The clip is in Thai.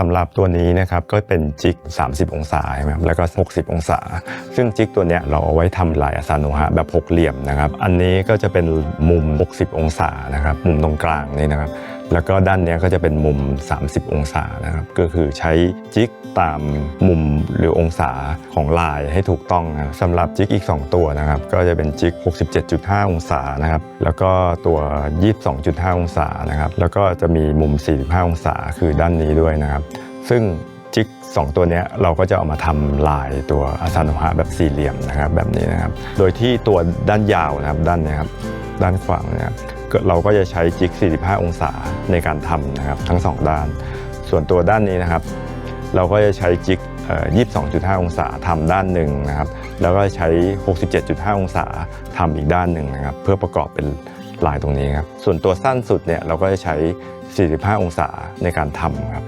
สำหรับตัวนี้นะครับก็เป็นจิก 30 องศาใช่ไหมครับแล้วก็ 60 องศา ซึ่งจิกตัวเนี้ยเราเอาไว้ทำลายอสานุฮะแบบหกเหลี่ยมนะครับ อันนี้ก็จะเป็นมุม 60 องศานะครับ มุมตรงกลางนี่นะครับ แล้วก็ด้านนี้ก็จะเป็นมุม 30 องศานะครับ ก็คือใช้จิกตามมุมหรือองศาของลายให้ถูกต้องนะครับสำหรับจิกอีก 2 ตัวนะครับ ก็จะเป็นจิก 67.5 องศานะครับ แล้วก็ตัว 22.5 องศานะครับ แล้วก็จะมีมุม 45 องศาคือด้านนี้ด้วยนะครับ ซึ่งจิก2ตัวนี้เราก็จะเอามาทำลายตัวอาซานุฮะแบบสี่เหลี่ยมนะครับแบบนี้นะครับ โดยที่ตัวด้านยาวนะครับด้านนี้ครับด้านขวางเนะครับ เราก็จะใช้จิก 45 องศาในการทำนะครับทั้ง 2 ด้าน ส่วนตัวด้านนี้นะครับ เราก็จะใช้จิก 22.5 องศาทำด้านหนึ่งนะครับ แล้วก็ใช้ 67.5 องศาทำอีกด้านหนึ่งนะครับ เพื่อประกอบเป็นลายตรงนี้ครับ ส่วนตัวสั้นสุดเนี่ยเราก็จะใช้ 45 องศาในการทำครับ